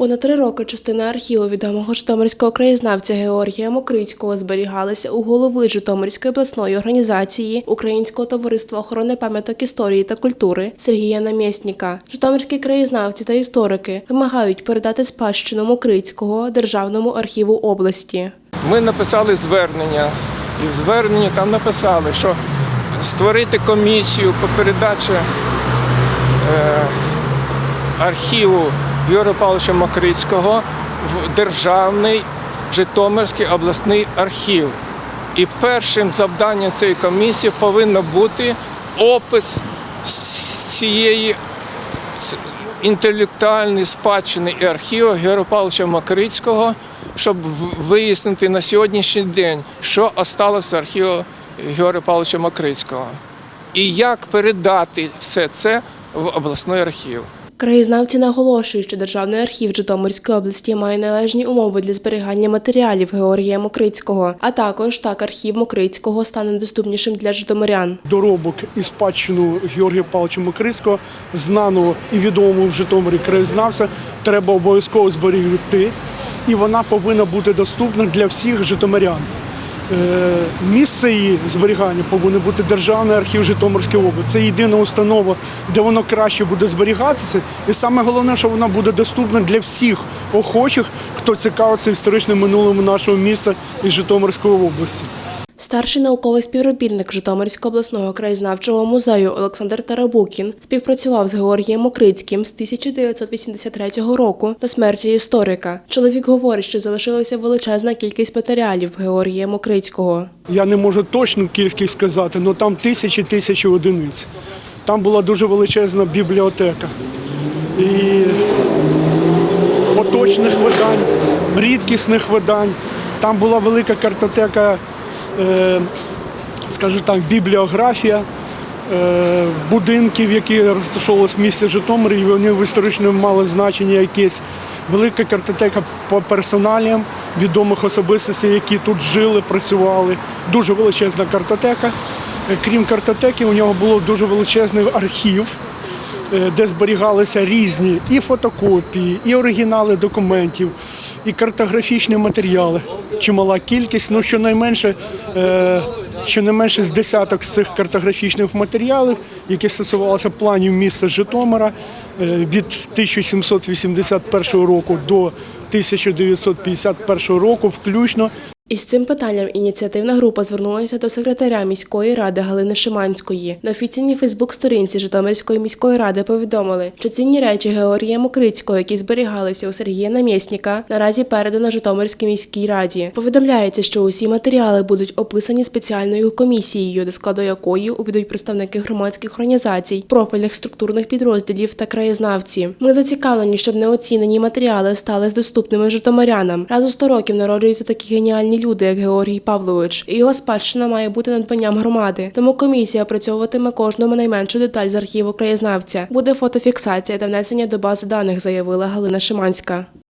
Понад три роки частина архіву відомого житомирського краєзнавця Георгія Мокрицького зберігалася у голови Житомирської обласної організації Українського товариства охорони пам'яток історії та культури Сергія Намєсника. Житомирські краєзнавці та історики вимагають передати спадщину Мокрицького Державному архіву області. Ми написали звернення, і в зверненні там написали, що створити комісію по передачі е, архіву Юрія Павловича Макрицького в Державний Житомирський обласний архів. І першим завданням цієї комісії повинно бути опис цієї інтелектуальної спадщини і архіву Георгія Павловича Макрицького, щоб вияснити на сьогоднішній день, що осталося з архіву Георгія Павловича Макрицького. І як передати все це в обласний архів. Краєзнавці наголошують, що Державний архів Житомирської області має належні умови для зберігання матеріалів Георгія Мокрицького, а також так архів Мокрицького стане доступнішим для житомирян. доробок і спадщину Георгія Павловича Макрицького, знаного і відомого в Житомирі краєзнавця, треба обов'язково зберігти, і вона повинна бути доступна для всіх житомирян. Е, Місце її зберігання повинен бути Державний архів Житомирської області. Це єдина установа, де воно краще буде зберігатися. І саме головне, що вона буде доступна для всіх охочих, хто цікавиться історичним минулим нашого міста і Житомирської області. Старший науковий співробітник Житомирського обласного краєзнавчого музею Олександр Тарабукін співпрацював з Георгієм Мокрицьким з 1983 року до смерті історика. Чоловік говорить, що залишилася величезна кількість матеріалів Георгія Мокрицького. Я не можу точну кількість сказати, але там тисячі тисячі одиниць. Там була дуже величезна бібліотека. І поточних видань, рідкісних видань. Там була велика картотека, скажімо так, бібліографія е, будинків, які розташовувалися в місті Житомир, і вони в історичному мали значення якесь. Велика картотека по персоналіям відомих особистостей, які тут жили, працювали. Дуже величезна картотека. Е, Крім картотеки, у нього було дуже величезний архів, е, де зберігалися різні і фотокопії, і оригінали документів, і картографічні матеріали. Чимала кількість, ну щонайменше, е, щонайменше з десяток з цих картографічних матеріалів, які стосувалися планів міста Житомира е, від 1781 року до 1951 року, включно. Із цим питанням ініціативна група звернулася до секретаря міської ради Галини Шиманської. На офіційній Фейсбук-сторінці Житомирської міської ради повідомили, що цінні речі Георгія Мокрицького, які зберігалися у Сергія Намєсника, наразі передано Житомирській міській раді. Повідомляється, що усі матеріали будуть описані спеціальною комісією, до складу якої увійдуть представники громадських організацій, профільних структурних підрозділів та краєзнавці. Ми зацікавлені, щоб неоцінені матеріали стали доступними житомирянам. Раз у 100 років народжуються такі геніальні люди, як Георгій Павлович, і його спадщина має бути надбанням громади. Тому комісія опрацьовуватиме кожну найменшу деталь з архіву краєзнавця. Буде фотофіксація та внесення до бази даних, заявила Галина Шиманська.